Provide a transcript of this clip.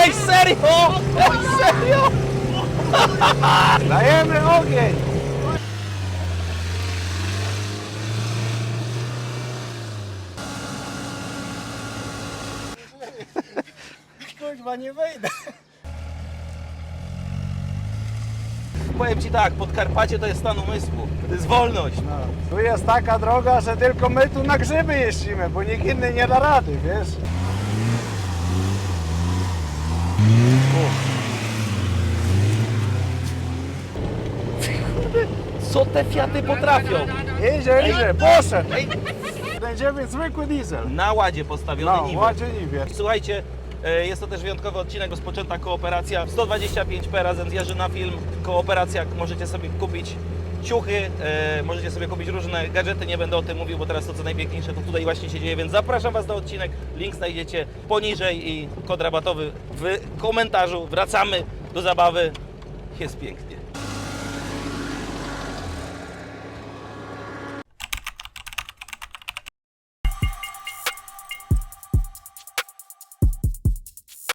Ej, serio! Ej, serio! Dajemy ogień! Kurwa, nie wejdę. Powiem Ci tak, Podkarpacie to jest stan umysłu. To jest wolność. No, tu jest taka droga, że tylko my tu na grzyby jeździmy, bo nikt inny nie da rady, wiesz? Co te Fiaty potrafią? Idzie, idzie, poszedł. Będziemy zwykły diesel. Na ładzie postawiony No, niby. ładzie niwie. Słuchajcie, e, jest to też wyjątkowy odcinek, rozpoczęta kooperacja 125p razem z Jarzyna Film. Kooperacja, możecie sobie kupić ciuchy, e, możecie sobie kupić różne gadżety, nie będę o tym mówił, bo teraz to co najpiękniejsze to tutaj właśnie się dzieje, więc zapraszam Was na odcinek, link znajdziecie poniżej i kod rabatowy w komentarzu. Wracamy do zabawy, jest pięknie.